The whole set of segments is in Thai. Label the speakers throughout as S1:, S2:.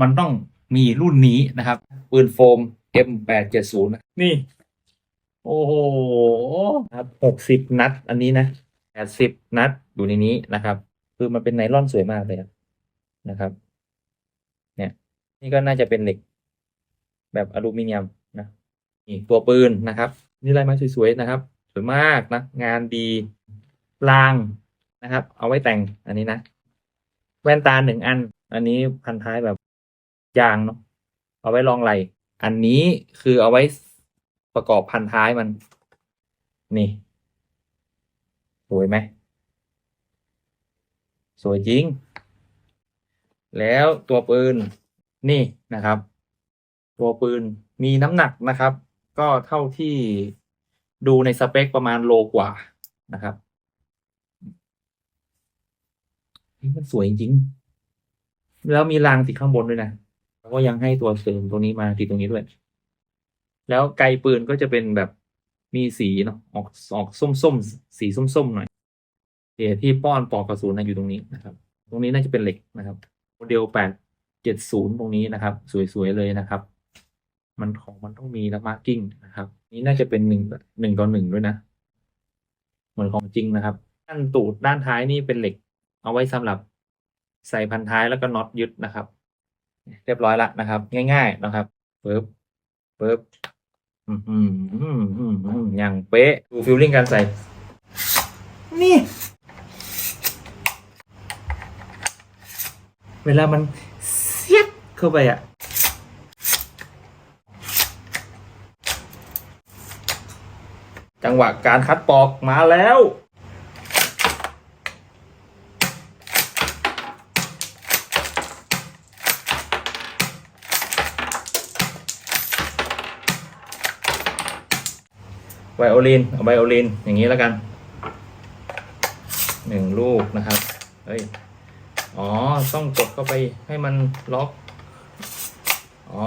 S1: มันต้องมีรุ่นนี้นะครับ ปืนโฟม M870 นะนี่ โอ้โหครับหกสิบนัด อันนี้นะแปดสิบนัดอยู่ในนี้นะครับ คือมันเป็นไนลอนสวยมากเลยนะครับ เนี่ย นี่ก็น่าจะเป็นเหล็ก แบบอลูมิเนียมนะนี่ตัวปืนนะครับ นี่ลายไม้สวยๆนะครับ สวยมากนะ งานดีรางนะครับ เอาไว้แต่งอันนี้นะ แว่นตาหนึ่งอัน อันนี้พันท้ายแบบ ยางเนาะเอาไว้รองไหลอันนี้คือเอาไว้ประกอบพันท้ายมัน นี่สวยไหมสวยจริง แล้วตัวปืนนี่นะครับ ตัวปืนมีน้ำหนักนะครับ ก็เท่าที่ดูในสเปคประมาณโลกว่านะครับมันสวยจริง แล้วมีรางติดข้างบนด้วยนะ ก็ยังให้ตัวเสริมตรงนี้มาติดตรงนี้ด้วย แล้วไกลปืนก็จะเป็นแบบมีสีเนาะออกออกส้มๆสีส้มๆหน่อยเดี๋ยวที่ป้อนปอกกระสุนนะอยู่ตรงนี้นะครับ ตรงนี้น่าจะเป็นเหล็กนะครับโมเดลแปดเจ็ดศูนย์ตรงนี้นะครับ สวยๆเลยนะครับ มันของมันต้องมีแล้วมาร์กิ้งนะครับ นี่น่าจะเป็นหนึ่งหนึ่งต่อหนึ่งด้วยนะ เหมือนของจริงนะครับ ด้านตูดด้านท้ายนี่เป็นเหล็ก เอาไว้สำหรับใส่พันท้ายแล้วก็น็อตยึดนะครับ เรียบร้อยละนะครับ ง่าย ๆนะครับปึ๊บปึ๊บอย่างเป๊ะดูฟิลลิ่งการใส่ นี่ เวลามันเสียบเข้าไปอะจังหวะการคัดปอกมาแล้ว ไวโอลินเอาไวโอลินอย่างนี้แล้วกันหนึ่งลูกนะครับ เฮ้ย อ๋อ ต้องกดเข้าไปให้มันล็อก อ๋อ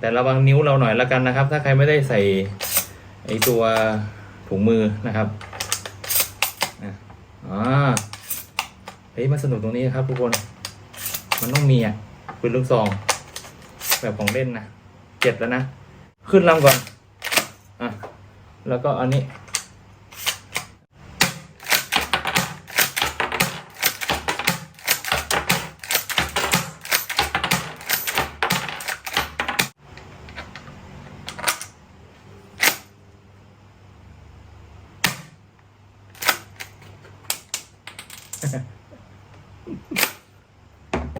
S1: แต่ระวังนิ้วเราหน่อยแล้วกันนะครับ ถ้าใครไม่ได้ใส่ไอตัวถุงมือนะครับอ๋อเฮ้ย มาสนุกตรงนี้ครับทุกคน มันต้องมีอะปืนลูกซอง แบบของเล่นนะ เจ็ดแล้วนะ ขึ้นลำก่อน อะ แล้วก็อันนี้